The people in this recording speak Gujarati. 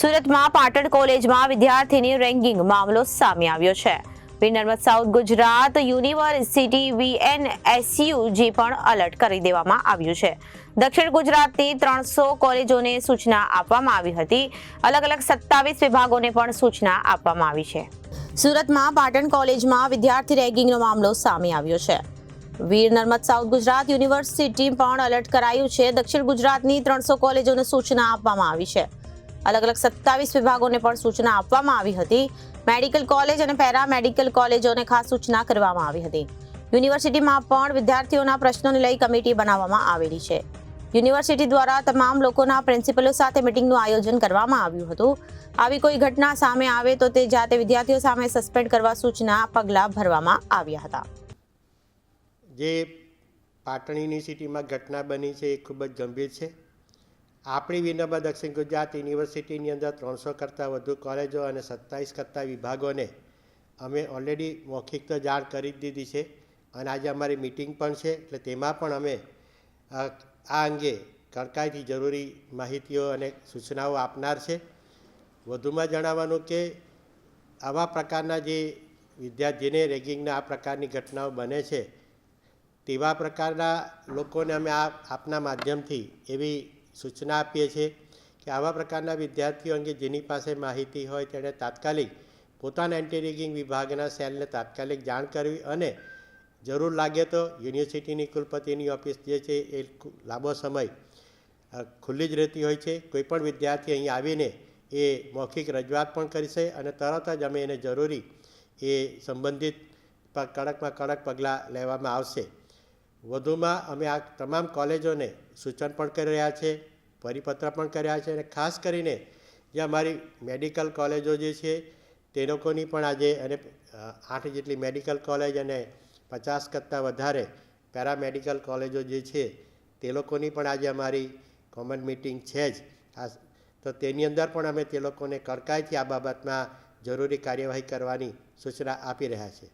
સુરતમાં પાટણ કોલેજમાં વિદ્યાર્થીની રેન્કિંગ મામલો સામે આવ્યો છે. Veer Narmad south Gujarat university VNSUG પણ અલર્ટ કરી દેવામાં આવ્યું છે. દક્ષિણ ગુજરાતની ત્રણસો કોલેજોને સૂચના આપવામાં આવી હતી. અલગ અલગ સત્તાવીસ વિભાગોને પણ સૂચના આપવામાં આવી છે. સુરતમાં પાટણ કોલેજમાં વિદ્યાર્થી રેગિંગનો મામલો સામે આવ્યો છે. વીર નર્મદ સાઉથ ગુજરાત યુનિવર્સિટી પણ અલર્ટ કરાયું છે. દક્ષિણ ગુજરાતની ત્રણસો કોલેજોને સૂચના આપવામાં આવી છે. અલગ અલગ સત્તાવીસ વિભાગોને પણ સૂચના આપવામાં આવી હતી. મેડિકલ કોલેજ અને પેરા મેડિકલ કોલેજોને ખાસ સૂચના કરવામાં આવી હતી. યુનિવર્સિટીમાં પણ વિદ્યાર્થીઓના પ્રશ્નોને લઈ કમિટી બનાવવામાં આવેલી છે. યુનિવર્સિટી દ્વારા તમામ લોકોના પ્રિન્સિપલો સાથે મિટિંગનું આયોજન કરવામાં આવ્યું હતું. આવી કોઈ ઘટના સામે આવે તો તે જાતે વિદ્યાર્થીઓ સામે સસ્પેન્ડ કરવા સૂચના પગલાં ભરવામાં આવ્યા હતા. જે પાટણ યુનિવર્સિટીમાં ઘટના બની છે એ ખૂબ જ ગંભીર છે. આપણી વિનોબા દક્ષિણ ગુજરાત યુનિવર્સિટીની અંદર ત્રણસો કરતાં વધુ કોલેજો અને સત્તાવીસ કરતાં વિભાગોને અમે ઓલરેડી મૌખિક તો જાણ કરી જ દીધી છે અને આજે અમારી મિટિંગ પણ છે, એટલે તેમાં પણ અમે આ અંગે કડકાઈથી જરૂરી માહિતીઓ અને સૂચનાઓ આપનાર છે. વધુમાં જણાવવાનું કે આવા પ્રકારના જે વિદ્યાર્થીને રેગિંગના આ પ્રકારની ઘટનાઓ બને છે, તેવા પ્રકારના લોકોને અમે આ આપના માધ્યમથી એવી સૂચના આપીએ છીએ કે આવા પ્રકારના વિદ્યાર્થીઓ અંગે જેની પાસે માહિતી હોય તેણે તાત્કાલિક પોતાના એન્ટી રેગિંગ વિભાગના સેલને તાત્કાલિક જાણ કરવી અને જરૂર લાગે તો યુનિવર્સિટીની કુલપતિની ઓફિસ જે છે એ લાંબો સમય ખુલ્લી જ રહેતી હોય છે. કોઈપણ વિદ્યાર્થી અહીં આવીને એ મૌખિક રજૂઆત પણ કરશે અને તરત જ અમે એને જરૂરી એ સંબંધિત કડકમાં કડક પગલાં લેવામાં આવશે. વધુમાં અમે આ તમામ કોલેજોને સૂચન પણ કરી રહ્યા છે, પરિપત્ર પણ કર્યા છે અને ખાસ કરીને જે અમારી મેડિકલ કોલેજો જે છે, તે લોકોની પણ આજે અને આઠ જેટલી મેડિકલ કોલેજ અને પચાસ કરતાં વધારે પેરામેડિકલ કોલેજો જે છે, તે લોકોની પણ આજે અમારી કોમન મિટિંગ છે જ. આ, તો તેની અંદર પણ અમે તે લોકોને કડકાઈથી આ બાબતમાં જરૂરી કાર્યવાહી કરવાની સૂચના આપી રહ્યા છીએ